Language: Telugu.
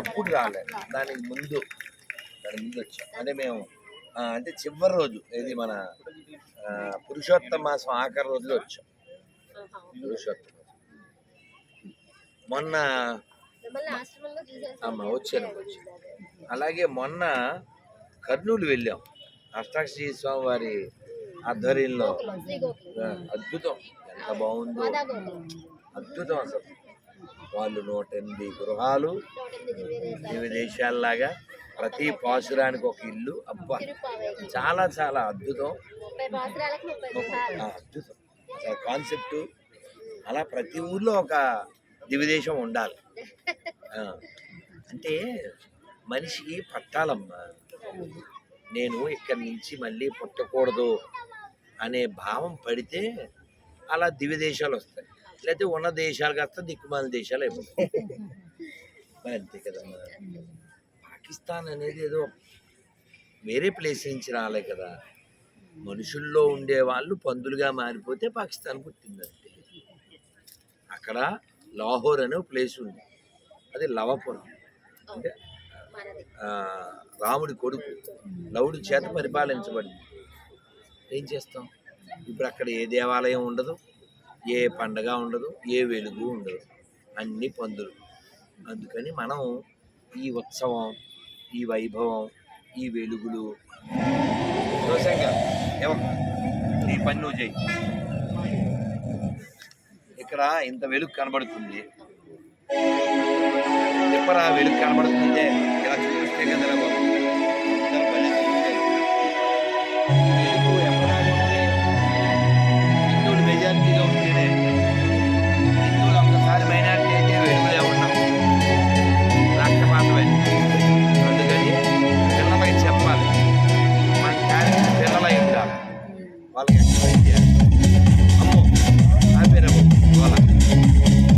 అప్పుడు రాలేదు. దానికి ముందు దాని ముందు వచ్చాం. అంటే మేము అంటే చివరి రోజు ఇది మన పురుషోత్తమ మాసం ఆఖరి రోజులో వచ్చాం. పురుషోత్తమ మొన్న అమ్మ వచ్చాను వచ్చాను. అలాగే మొన్న కర్నూలు వెళ్ళాం. అష్టాక్షి స్వామి వారి ఆధ్వర్యంలో అద్భుతం. ఎంత బాగుందో. అద్భుతం అసలు. వాళ్ళు నూట ఎనిమిది గృహాలు ఎనిమిది దేశాల్లాగా ప్రతి పాసురానికి ఒక ఇల్లు అబ్బా చాలా చాలా అద్భుతం. అద్భుతం. కాన్సెప్ట్ అలా ప్రతి ఊర్లో ఒక దివిదేశం ఉండాలి. అంటే మనిషికి పట్టాలమ్మా. నేను ఇక్కడి నుంచి మళ్ళీ పుట్టకూడదు అనే భావం పడితే అలా దివ్య దేశాలు వస్తాయి. లేకపోతే ఉన్న దేశాలు కాస్త దిక్కుమాల దేశాలు అయిపోతాయి. మరి అంతే కదా పాకిస్తాన్ అనేది ఏదో వేరే ప్లేస్ నుంచి రాలే కదా. మనుషుల్లో ఉండే వాళ్ళు పందులుగా మారిపోతే పాకిస్తాన్ పుట్టిందంటే అక్కడ లాహోర్ అనే ప్లేస్ ఉంది. అది లవపురం. అంటే రాముడి కొడుకు లవుడి చేత పరిపాలించబడింది. ఏం చేస్తాం? ఇప్పుడు అక్కడ ఏ దేవాలయం ఉండదు? ఏ పండగ ఉండదు ఏ వెలుగు ఉండదు. అన్ని పందులు. అందుకని మనం ఈ ఉత్సవం ఈ వైభవం ఈ వెలుగులు దోషంగా ఏమో నీ పని నువ్వు చేయి ఇక్కడ ఇంత వెలుగు కనబడుతుంది. చెప్పరా వెలుగు కనబడుతుంది? ఇలా చూపిస్తే కదా బాబు. ভালো